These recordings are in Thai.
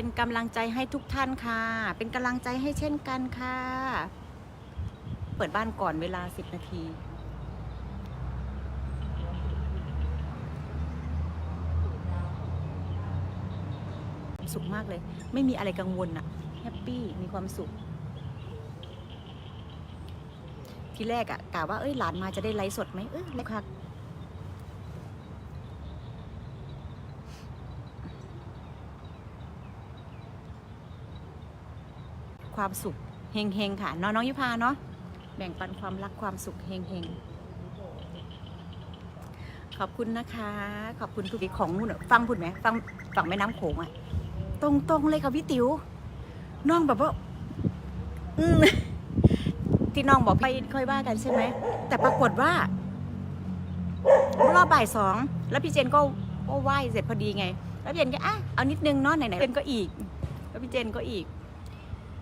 เป็นกำลังใจให้ทุกท่านค่ะ เป็นกำลังใจให้เช่นกันค่ะ เปิดบ้านก่อนเวลา 10 นาทีสุขมากเลย ไม่มีอะไรกังวลอะแฮปปี้มีความสุข ทีแรกอะกะว่าเอ้ยหลานมาจะได้ไลฟ์สดไหมเอ้ยเล็กค่ะ ความสุขเฮงๆค่ะน้องน้องยุพาเนาะแบ่งปันความรักความสุขเฮงๆขอบคุณนะคะ ขอบคุณทุกทีของนู่นฟังพูดไหมฟังฝั่งแม่น้ำโขงอะตรงๆเลยค่ะพี่ติ๋วน้องแบบว่าอืมที่น้องบอกไปค่อยว่ากันใช่ไหมแต่ปรากฏว่ารอบบ่ายสองแล้วพี่เจนก็ก็ไหว้เสร็จพอดีไง แล้วพี่เจนก็อะเอานิดนึงเนาะไหนๆเจนก็อีก แล้วพี่เจนก็อีก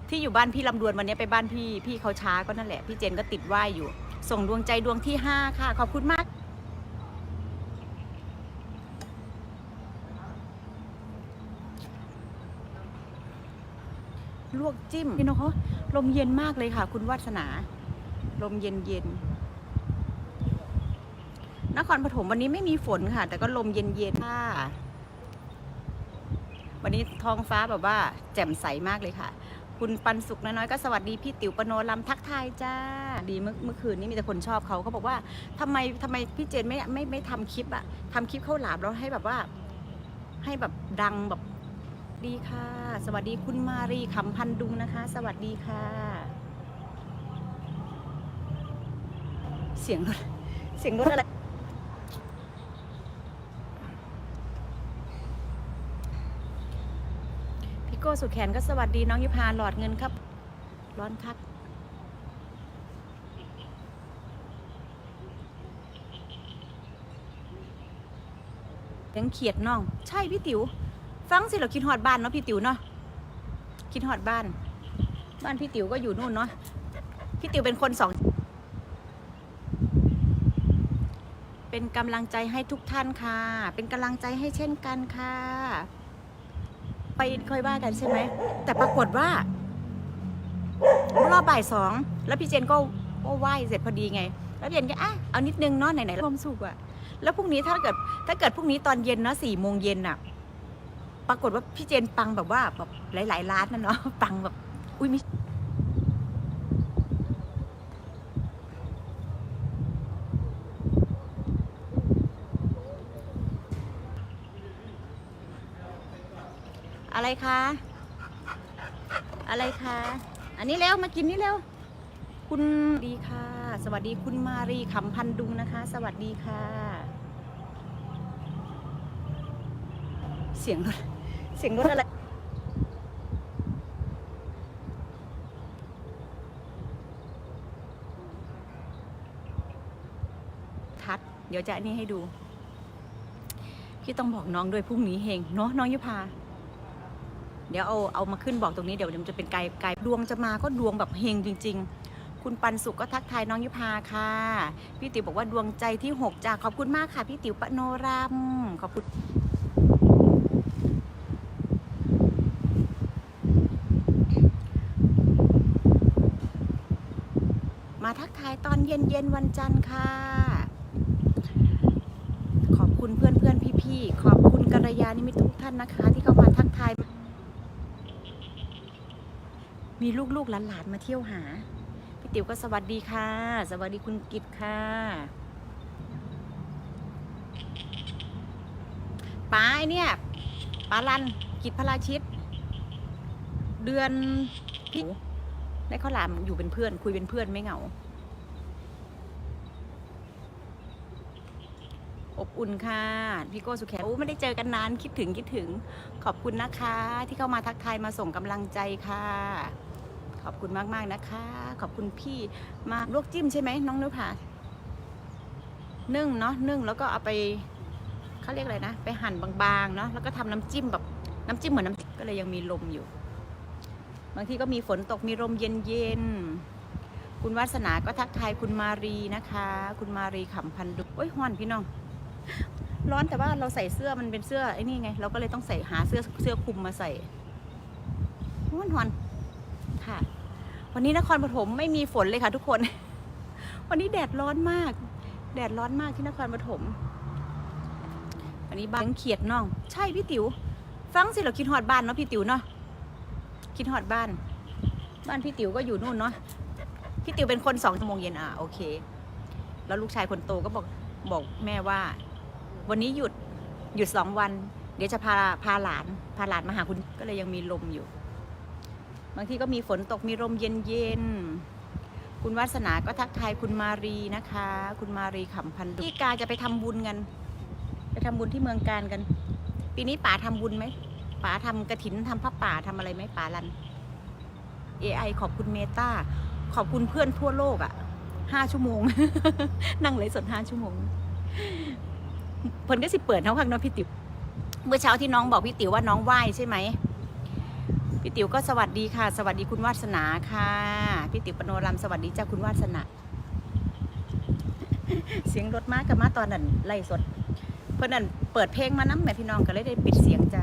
ที่อยู่บ้านพี่ลำดวนวันนี้ไปบ้านพี่พี่เขาช้าก็นั่นแหละพี่เจนก็ติดไหว้อยู่ ส่งดวงใจดวงที่ห้าค่ะขอบคุณมาก ลวกจิ้มพี่น้องเขาลมเย็นมากเลยค่ะ คุณวัสนา ลมเย็นเย็นนครปฐมวันนี้ไม่มีฝนค่ะ แต่ก็ลมเย็นเย็นค่ะ วันนี้ท้องฟ้าแบบว่า แจ่มใสมากเลยค่ะ คุณปันสุขน้อยๆก็สวัสดีพี่ติ๋วปโนลำทักทายจ้า ดีเมื่อเมื่อคืนนี้มีแต่คนชอบเขาเขาบอกว่าทำไมทำไมพี่เจนไม่ไม่ไม่ทำคลิปอะทำคลิปเข้าหลามแล้วให้แบบว่า ให้แบบดังแบบดีค่ะ สวัสดีคุณมารีคำพันดุงนะคะ สวัสดีค่ะ เสียงรถเสียงรถอะไร พี่โก้สุดแขนก็สวัสดีน้องยุพาหลอดเงินครับ ร้อนคักเสียงเขียดน้อง ใช่พี่ติ๋ว ฟังสิเราคิดฮอดบ้านเนาะพี่ติ๋วเนาะคิดฮอดบ้าน บ้านพี่ติ๋วก็อยู่นู่นเนาะพี่ติ๋วเป็นคนสอง เป็นกำลังใจให้ทุกท่านค่ะ เป็นกำลังใจให้เช่นกันค่ะ ไปค่อยว่ากันใช่ไหม แต่ปรากฏว่า รอบบ่ายสองแล้วพี่เจนก็ก็ไหว้เสร็จพอดีไง แล้วเย็นก็อะเอานิดนึงเนาะไหนๆความสุขอะแล้วพรุ่งนี้ถ้าเกิด ถ้าเกิดพรุ่งนี้ตอนเย็นเนาะสี่โมงเย็นอะปรากฏว่าพี่เจนปังแบบว่าแบบหลาย ๆ ร้านนะเนาะปังแบบอุ้ยมิ อะไรคะ อะไรคะ อันนี้เร็วมากินนี่เร็ว คุณดีค่ะ สวัสดีคุณมารีคำพันดุงนะคะ สวัสดีค่ะ เสียงรถ เสียงรถอะไรทัด เดี๋ยวจะอันนี้ให้ดูพี่ต้องบอกน้องด้วยพรุ่งนี้เฮงเนาะน้องยุพา เดี๋ยวเอาเอามาขึ้นบอกตรงนี้เดี๋ยวมันจะเป็นไกลไกลดวงจะมาก็ดวงแบบเฮงจริง ๆ คุณปันสุขก็ทักทายน้องยุพาค่ะ พี่ติ๋วบอกว่าดวงใจที่หกจ้าขอบคุณมากค่ะ พี่ติ๋วปโนรามขอบคุณมาทักทายตอนเย็นเย็นวันจันทร์ค่ะ ขอบคุณเพื่อนเพื่อนพี่พี่ๆขอบคุณกัลยาณิมิตทุกท่านนะคะ ที่เข้ามาทักทาย มีลูกๆหลานๆมาเที่ยวหา พี่ติ๋วก็สวัสดีค่ะ สวัสดีคุณกิตค่ะป้าไอเนี่ยป้าลันกิตพลาชิต เดือนพี่ได้ข้าวหลามอยู่เป็นเพื่อน คุยเป็นเพื่อนไม่เหงา อบอุ่นค่ะ พี่โก้สุแขไม่ได้เจอกันนานคิดถึงคิดถึง ขอบคุณนะคะ ที่เข้ามาทักทายมาส่งกำลังใจค่ะ อบคุณมากๆนะคะ ขอบคุณพี่มาลวกจิ้มใช่ไหมน้องนุภานึ่งเนาะนึ่งแล้วก็เอาไปเขาเรียกอะไรนะ ไปหั่นบางๆเนาะแล้วก็ทำน้ำจิ้มแบบน้ำจิ้มเหมือนน้ำก็เลยยังมีลมอยู่ บางทีก็มีฝนตกมีลมเย็นๆคุณวาสนาก็ทักทายคุณมารีนะคะ คุณมารีขำพันดุโอ้ยฮอนพี่น้อง ร้อนแต่ว่าเราใส่เสื้อมันเป็นเสื้อไอ้นี่ไง เราก็เลยต้องใส่หาเสื้อเสื้อคลุมมาใส่ฮอนหอนค่ะ วันนี้นครปฐมไม่มีฝนเลยค่ะทุกคน วันนี้แดดร้อนมาก แดดร้อนมากที่นครปฐมวันนี้บางเขียดน้อง ใช่พี่ติ๋วฟังสิเราคิดฮอดบ้านเนาะพี่ติ๋วเนาะคิดฮอดบ้าน บ้านพี่ติ๋วก็อยู่นู่นเนาะพี่ติ๋วเป็นคนสองชั่วโมงเย็นอะโอเค แล้วลูกชายคนโตก็บอกบอกแม่ว่า วันนี้หยุดหยุดสองวัน เดี๋ยวจะพาพาหลาน พาหลานมาหาคุณก็เลยยังมีลมอยู่ บางทีก็มีฝนตกมีลมเย็นเย็นๆ คุณวาสนาก็ทักทายคุณมารีนะคะ คุณมารีขำพันธุ์ที่กาจะไปทำบุญกัน ไปทำบุญที่เมืองการกัน ปีนี้ป๋าทำบุญไหมป๋าทำกระถินทำพระป่าทำอะไรไหมป๋าลัน AI ขอบคุณเมตาขอบคุณเพื่อนทั่วโลกอะ่ะห้าชั่วโมง นั่งเลยสดห้าชั่วโมงเพิ่นก็สิเปิดเท่าข้างเนาะพี่ติ๋วเมื่อเช้าที่น้องบอกพี่ติ๋วว่าน้องไหว้ใช่ไหมพี่ ติ๋วก็สวัสดีค่ะ สวัสดีคุณวาสนาค่ะพี่ติ๋วปโนรามสวัสดีจ้าคุณวาสนา เสียงรถมากกับมาตอนนั้นไล่สด เพื่อนนั่นเปิดเพลงมาน้ำแม่พี่น้องก็เลยได้ปิดเสียงจ้ะ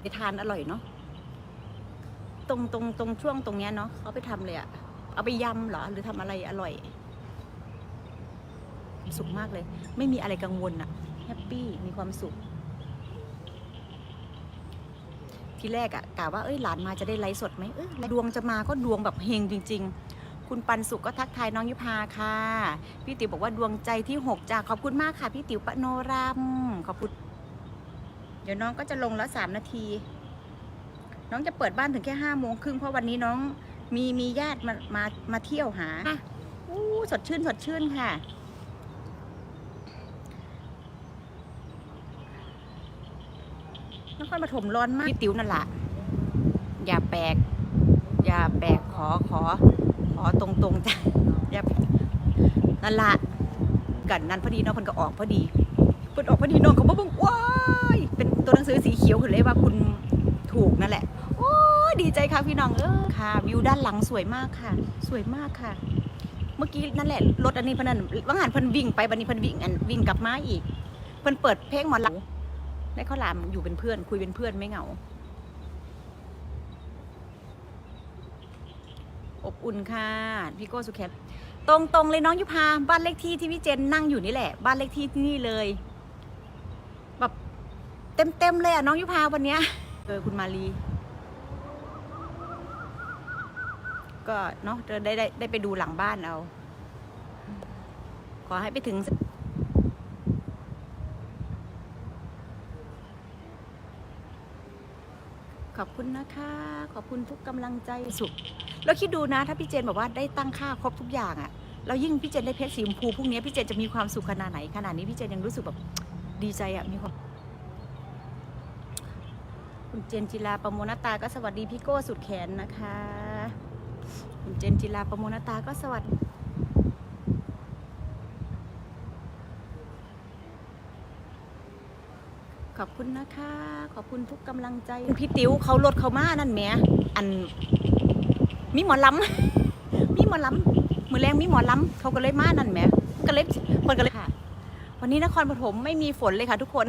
ไปทานอร่อยเนาะตรงตรงตรงช่วงตรงเนี้ยเนาะเอาไปทำเลยอะเอาไปยำเหรอหรือทำอะไรอร่อย สุขมากเลย ไม่มีอะไรกังวลอะแฮปปี้มีความสุข ทีแรกอะกะว่าเอ้ยหลานมาจะได้ไลฟ์สดไหมเอ้ยดวงจะมาก็ดวงแบบเฮงจริง ๆ คุณปันสุขก็ทักทายน้องยุพาค่ะ พี่ติ๋วบอกว่าดวงใจที่หกจ้าขอบคุณมากค่ะ พี่ติ๋วปโนรามขอบคุณเดี๋ยวน้องก็จะลงแล้วสามนาที น้องจะเปิดบ้านถึงแค่ห้าโมงครึ่งเพราะวันนี้น้องมีมีญาติมามามาเที่ยวหาอู้สดชื่นสดชื่นค่ะ นครปฐมร้อนมากพี่ติ๋วนั่นแหละอย่าแปลก อย่าแปลกขอขอ ขอตรงๆจ้ะอย่านั่นละกันนั่นพอดีน้องเพันก็ออกพอดีเพิ่นออกพอดีน้องเขาบอกว่าว้ายเป็นตัวหนังสือสีเขียวขึ้นเลยว่าคุณถูกนั่นแหละ โอ้ดีใจค่ะพี่น้องเออค่ะ วิวด้านหลังสวยมากค่ะ สวยมากค่ะ เมื่อกี้นั่นแหละรถอันนี้พนันว่างานพิ่นวิ่งไปบันนี้พิ่นวิ่งอันวิ่งกลับมาอีกเพิ่นเปิดเพลงหมอลำ ได้ข้าวหลามอยู่เป็นเพื่อน คุยเป็นเพื่อนไม่เหงา อบอุ่นค่ะพี่โก้สุแคปตรงตรงๆเลยน้องยุพาบ้านเลขที่ที่พี่เจนนั่งอยู่นี่แหละ บ้านเลขที่ที่นี่เลยแบบเต็มเต็มๆเลยอะน้องยุพาวันเนี้ยเจอคุณมาลีก็เนาะจะได้ได้ได้ไปดูหลังบ้านเอา ขอให้ไปถึง ขอบคุณนะคะ ขอบคุณทุกกำลังใจสุข แล้วคิดดูนะถ้าพี่เจนบอกว่าได้ตั้งค่าครบทุกอย่างอะแล้วยิ่งพี่เจนได้เพชรสีชมพูพรุ่งนี้พี่เจนจะมีความสุขขนาดไหนขนาดนี้พี่เจนยังรู้สึกแบบดีใจอะมีความคุณเจนจิลาประโมนตาก็สวัสดีพี่โก้สุดแขนนะคะ คุณเจนจิลาประโมนตาก็สวัสดี ขอบคุณนะคะ ขอบคุณทุกกำลังใจ พี่ติ๋วเขาลดเขามานั่นแหมอัน มีหมอลำ มีหมอลำมือแรงมีหมอลำเขาก็เลยมานั่นแหมก็เลยคนก็เลยค่ะ วันนี้นครปฐมไม่มีฝนเลยค่ะ ทุกคน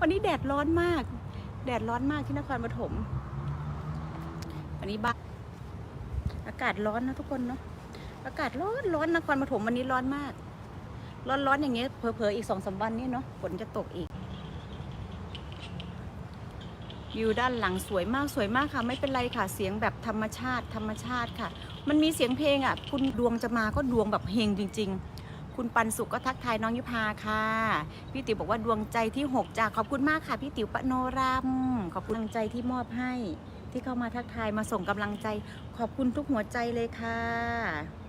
วันนี้แดดร้อนมาก แดดร้อนมากที่นครปฐมวันนี้บ้าอากาศร้อนนะทุกคนเนาะอากาศร้อนร้อนนครปฐมวันนี้ร้อนมาก ร้อนร้อนอย่างเงี้ยเผลอๆอีกสองสามวันนี่เนาะฝนจะตกอีก วิวด้านหลังสวยมากสวยมากค่ะ ไม่เป็นไรค่ะเสียงแบบธรรมชาติ ธรรมชาติค่ะ มันมีเสียงเพลงอะ คุณดวงจะมาก็ดวงแบบเฮงจริง ๆ คุณปันสุขก็ทักทายน้องยุพาค่ะ พี่ติ๋วบอกว่าดวงใจที่หกจ้าขอบคุณมากค่ะพี่ติ๋วปโนรามขอบคุณกำลังใจที่มอบให้ ที่เข้ามาทักทายมาส่งกำลังใจ ขอบคุณทุกหัวใจเลยค่ะ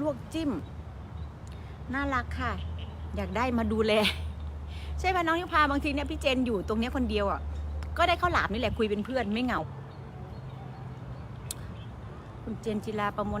ลวกจิ้ม น่ารักค่ะ อยากได้มาดูแล ใช่ไหมน้องยุพาบางทีเนี่ยพี่เจนอยู่ตรงเนี้ยคนเดียวอะก็ได้ข้าวหลามนี่แหละคุยเป็นเพื่อนไม่เหงา คุณเจนจิลาประโมน